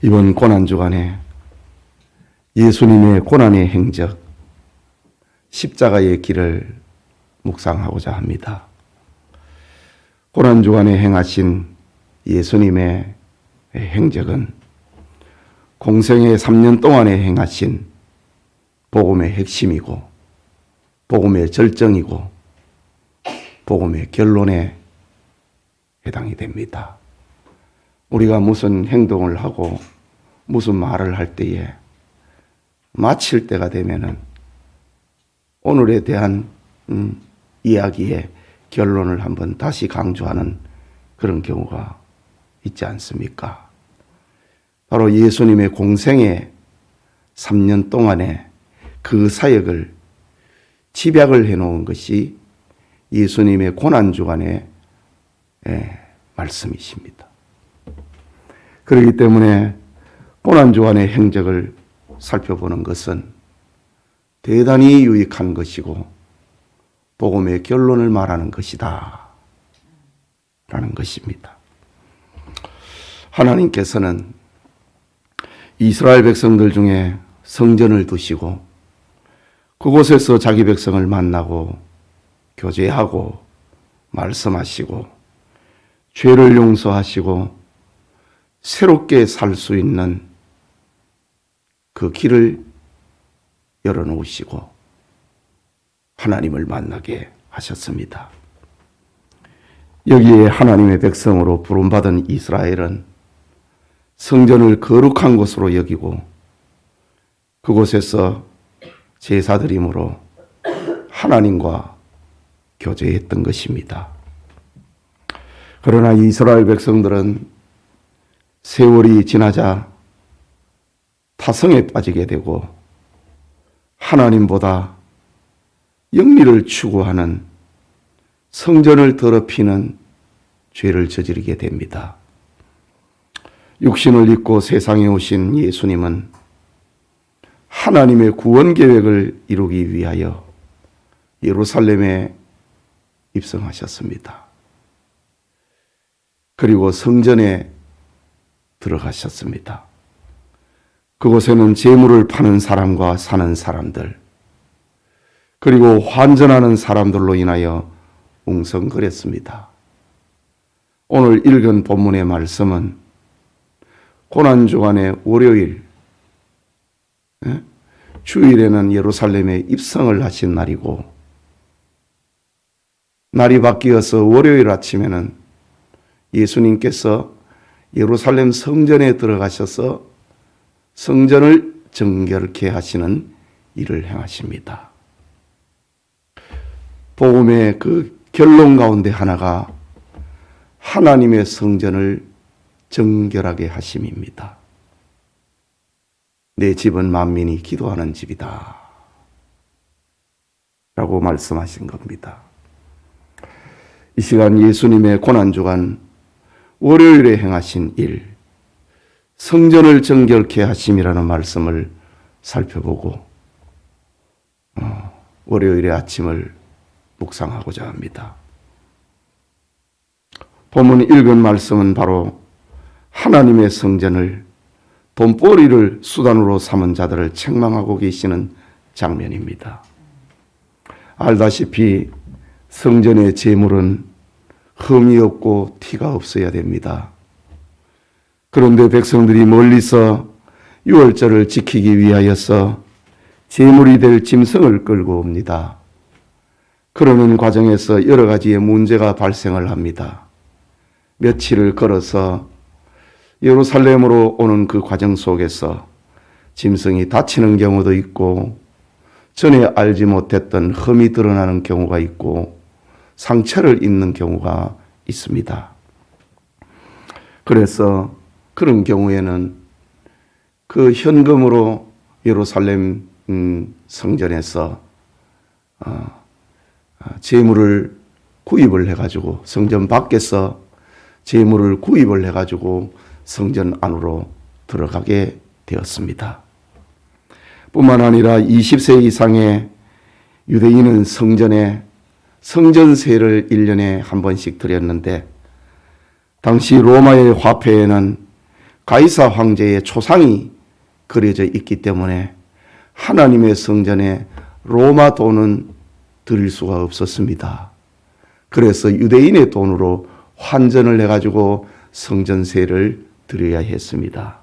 이번 고난 주간에 예수님의 고난의 행적, 십자가의 길을 묵상하고자 합니다. 고난 주간에 행하신 예수님의 행적은 공생의 3년 동안에 행하신 복음의 핵심이고 복음의 절정이고 복음의 결론에 해당이 됩니다. 우리가 무슨 행동을 하고 무슨 말을 할 때에 마칠 때가 되면은 오늘에 대한 음, 이야기의 결론을 한번 다시 강조하는 그런 경우가 있지 않습니까? 바로 예수님의 공생의 3년 동안에 그 사역을 집약을 해 놓은 것이 예수님의 고난주간의 예, 말씀이십니다. 그렇기 때문에 고난주간의 행적을 살펴보는 것은 대단히 유익한 것이고 복음의 결론을 말하는 것이다. 라는 것입니다. 하나님께서는 이스라엘 백성들 중에 성전을 두시고 그곳에서 자기 백성을 만나고 교제하고 말씀하시고 죄를 용서하시고 새롭게 살 수 있는 그 길을 열어놓으시고 하나님을 만나게 하셨습니다. 여기에 하나님의 백성으로 부름받은 이스라엘은 성전을 거룩한 곳으로 여기고 그곳에서 제사드림으로 하나님과 교제했던 것입니다. 그러나 이스라엘 백성들은 세월이 지나자 타성에 빠지게 되고 하나님보다 영리를 추구하는 성전을 더럽히는 죄를 저지르게 됩니다. 육신을 입고 세상에 오신 예수님은 하나님의 구원 계획을 이루기 위하여 예루살렘에 입성하셨습니다. 그리고 성전에 들어가셨습니다. 그곳에는 재물을 파는 사람과 사는 사람들, 그리고 환전하는 사람들로 인하여 웅성거렸습니다. 오늘 읽은 본문의 말씀은 고난주간의 월요일, 예? 주일에는 예루살렘에 입성을 하신 날이고, 날이 바뀌어서 월요일 아침에는 예수님께서 예루살렘 성전에 들어가셔서 성전을 정결케 하시는 일을 행하십니다. 복음의 그 결론 가운데 하나가 하나님의 성전을 정결하게 하심입니다. 내 집은 만민이 기도하는 집이다. 라고 말씀하신 겁니다. 이 시간 예수님의 고난주간 월요일에 행하신 일, 성전을 정결케 하심이라는 말씀을 살펴보고 어, 월요일의 아침을 묵상하고자 합니다. 본문 읽은 말씀은 바로 하나님의 성전을 돈벌이를 수단으로 삼은 자들을 책망하고 계시는 장면입니다. 알다시피 성전의 재물은 흠이 없고 티가 없어야 됩니다. 그런데 백성들이 멀리서 유월절을 지키기 위하여서 제물이 될 짐승을 끌고 옵니다. 그러는 과정에서 여러 가지의 문제가 발생을 합니다. 며칠을 걸어서 예루살렘으로 오는 그 과정 속에서 짐승이 다치는 경우도 있고 전에 알지 못했던 흠이 드러나는 경우가 있고 상처를 입는 경우가 있습니다. 그래서 그런 경우에는 그 현금으로 예루살렘 음, 성전에서 어, 재물을 구입을 해가지고 성전 밖에서 재물을 구입을 해가지고 성전 안으로 들어가게 되었습니다. 뿐만 아니라 20세 이상의 유대인은 성전에 성전세를 1년에 한 번씩 드렸는데 당시 로마의 화폐에는 가이사 황제의 초상이 그려져 있기 때문에 하나님의 성전에 로마 돈은 드릴 수가 없었습니다. 그래서 유대인의 돈으로 환전을 해가지고 성전세를 드려야 했습니다.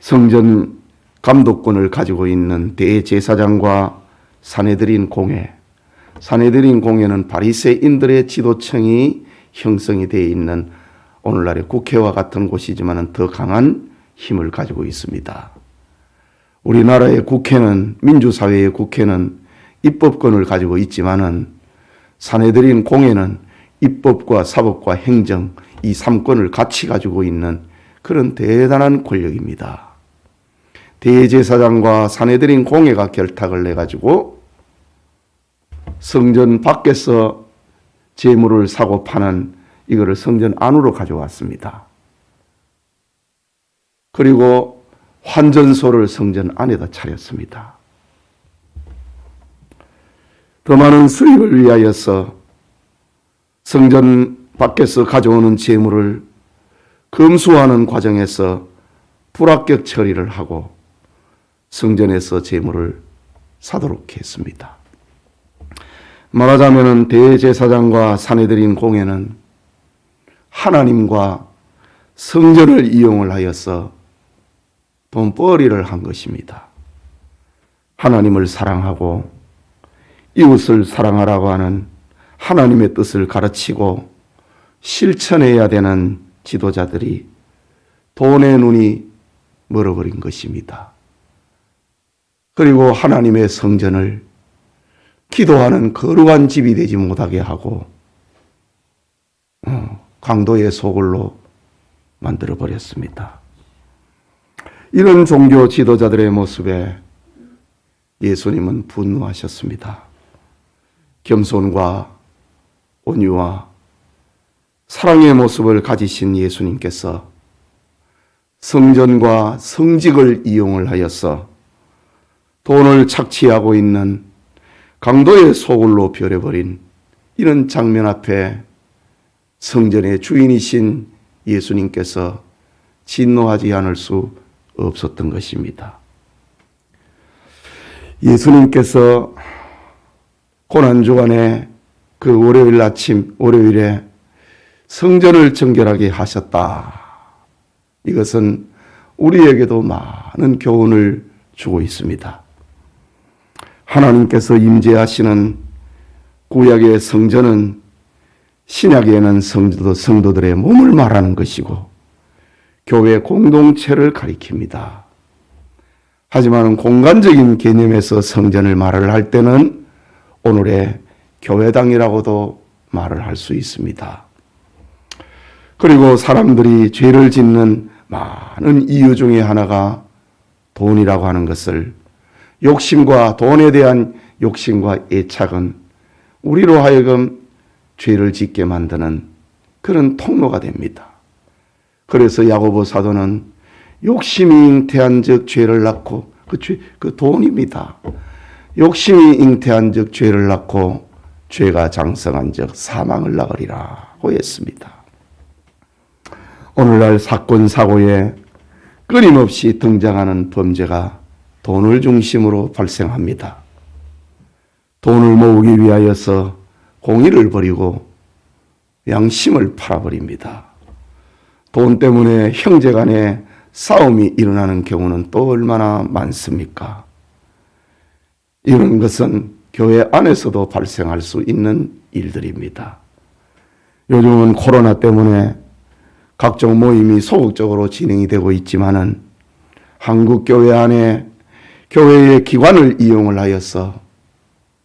성전 감독권을 가지고 있는 대제사장과 사내들인 공회, 사내들인 공회는 바리새인들의 지도층이 형성이 되어 있는 오늘날의 국회와 같은 곳이지만 더 강한 힘을 가지고 있습니다. 우리나라의 국회는 민주사회의 국회는 입법권을 가지고 있지만은 사내들인 공회는 입법과 사법과 행정 이 삼권을 같이 가지고 있는 그런 대단한 권력입니다. 대제사장과 사내들인 공회가 결탁을 내 가지고 성전 밖에서 재물을 사고 파는 이거를 성전 안으로 가져왔습니다. 그리고 환전소를 성전 안에다 차렸습니다. 더 많은 수익을 위하여서 성전 밖에서 가져오는 재물을 검수하는 과정에서 불합격 처리를 하고 성전에서 재물을 사도록 했습니다. 말하자면 대제사장과 사내들인 공회는 하나님과 성전을 이용을 하여서 돈벌이를 한 것입니다. 하나님을 사랑하고 이웃을 사랑하라고 하는 하나님의 뜻을 가르치고 실천해야 되는 지도자들이 돈의 눈이 멀어버린 것입니다. 그리고 하나님의 성전을 기도하는 거룩한 집이 되지 못하게 하고 어, 강도의 소굴로 만들어 버렸습니다. 이런 종교 지도자들의 모습에 예수님은 분노하셨습니다. 겸손과 온유와 사랑의 모습을 가지신 예수님께서 성전과 성직을 이용을 하여서 돈을 착취하고 있는 강도의 소굴로 변해버린 이런 장면 앞에 성전의 주인이신 예수님께서 진노하지 않을 수 없었던 것입니다. 예수님께서 고난주간에 그 월요일 아침, 월요일에 성전을 정결하게 하셨다. 이것은 우리에게도 많은 교훈을 주고 있습니다. 하나님께서 임재하시는 구약의 성전은 신약에는 성도, 성도들의 몸을 말하는 것이고 교회 공동체를 가리킵니다. 하지만 공간적인 개념에서 성전을 말을 할 때는 오늘의 교회당이라고도 말을 할 수 있습니다. 그리고 사람들이 죄를 짓는 많은 이유 중에 하나가 돈이라고 하는 것을 욕심과 돈에 대한 욕심과 애착은 우리로 하여금 죄를 짓게 만드는 그런 통로가 됩니다. 그래서 야고보 사도는 욕심이 잉태한 즉 죄를 낳고 그, 죄, 그 돈입니다. 욕심이 잉태한 즉 죄를 낳고 죄가 장성한 즉 사망을 낳으리라고 했습니다. 오늘날 사건 사고에 끊임없이 등장하는 범죄가 돈을 중심으로 발생합니다. 돈을 모으기 위하여서 공의를 버리고 양심을 팔아버립니다. 돈 때문에 형제 간에 싸움이 일어나는 경우는 또 얼마나 많습니까? 이런 것은 교회 안에서도 발생할 수 있는 일들입니다. 요즘은 코로나 때문에 각종 모임이 소극적으로 진행이 되고 있지만은 한국 교회 안에 교회의 기관을 이용을 하여서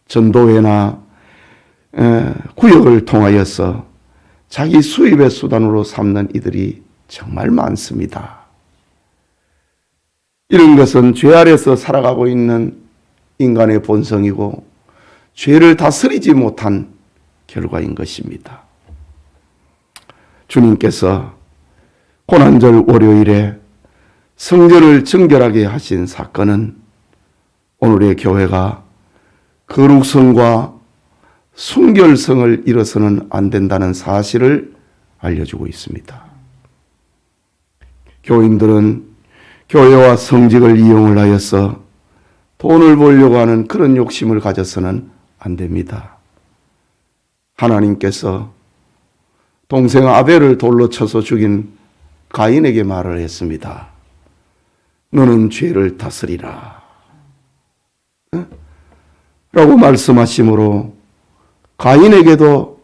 전도회나 구역을 통하여서 자기 수입의 수단으로 삼는 이들이 정말 많습니다. 이런 것은 죄 아래서 살아가고 있는 인간의 본성이고 죄를 다스리지 못한 결과인 것입니다. 주님께서 고난절 월요일에 성전을 정결하게 하신 사건은 오늘의 교회가 거룩성과 순결성을 잃어서는 안 된다는 사실을 알려주고 있습니다. 교인들은 교회와 성직을 이용을 하여서 돈을 벌려고 하는 그런 욕심을 가져서는 안 됩니다. 하나님께서 동생 아벨을 돌로 쳐서 죽인 가인에게 말을 했습니다. 너는 죄를 다스리라. 어? 라고 말씀하심으로 가인에게도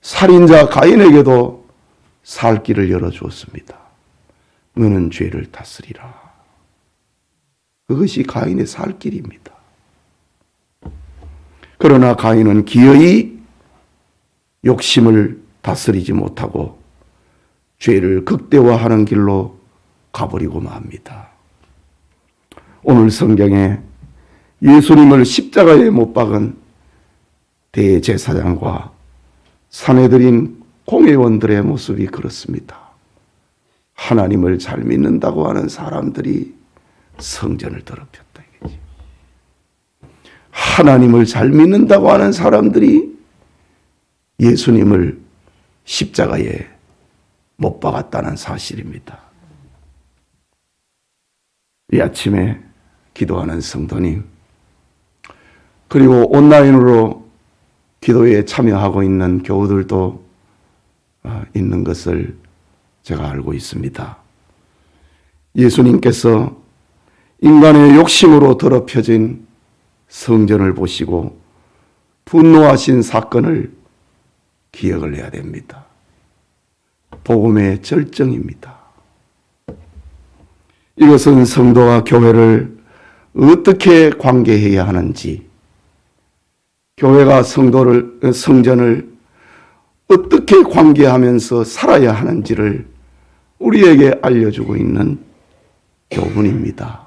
살인자 가인에게도 살 길을 열어주었습니다. 너는 죄를 다스리라. 그것이 가인의 살 길입니다. 그러나 가인은 기어이 욕심을 다스리지 못하고 죄를 극대화하는 길로 가버리고 맙니다. 오늘 성경에 예수님을 십자가에 못 박은 대제사장과 사내들인 공회원들의 모습이 그렇습니다. 하나님을 잘 믿는다고 하는 사람들이 성전을 더럽혔다. 하나님을 잘 믿는다고 하는 사람들이 예수님을 십자가에 못 박았다는 사실입니다. 이 아침에 기도하는 성도님, 그리고 온라인으로 기도에 참여하고 있는 교우들도 어, 있는 것을 제가 알고 있습니다. 예수님께서 인간의 욕심으로 더럽혀진 성전을 보시고 분노하신 사건을 기억을 해야 됩니다. 복음의 절정입니다. 이것은 성도와 교회를 어떻게 관계해야 하는지, 교회가 성도를, 성전을 어떻게 관계하면서 살아야 하는지를 우리에게 알려주고 있는 교훈입니다.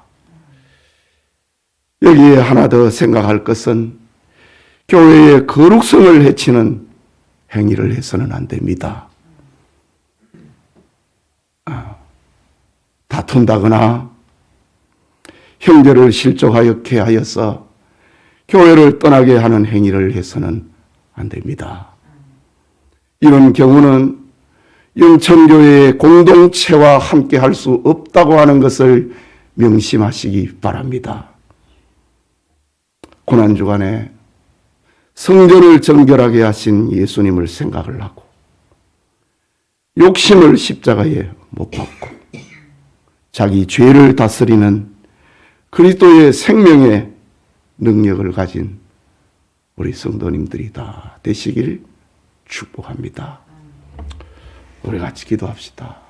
여기에 하나 더 생각할 것은 교회의 거룩성을 해치는 행위를 해서는 안 됩니다. 아, 다툰다거나 형제를 실족하였게 하여서 교회를 떠나게 하는 행위를 해서는 안 됩니다. 이런 경우는 영천교회의 공동체와 함께 할 수 없다고 하는 것을 명심하시기 바랍니다. 고난주간에 성전을 정결하게 하신 예수님을 생각을 하고 욕심을 십자가에 못 박고 자기 죄를 다스리는 그리스도의 생명의 능력을 가진 우리 성도님들이 다 되시길 축복합니다. 우리 같이 기도합시다.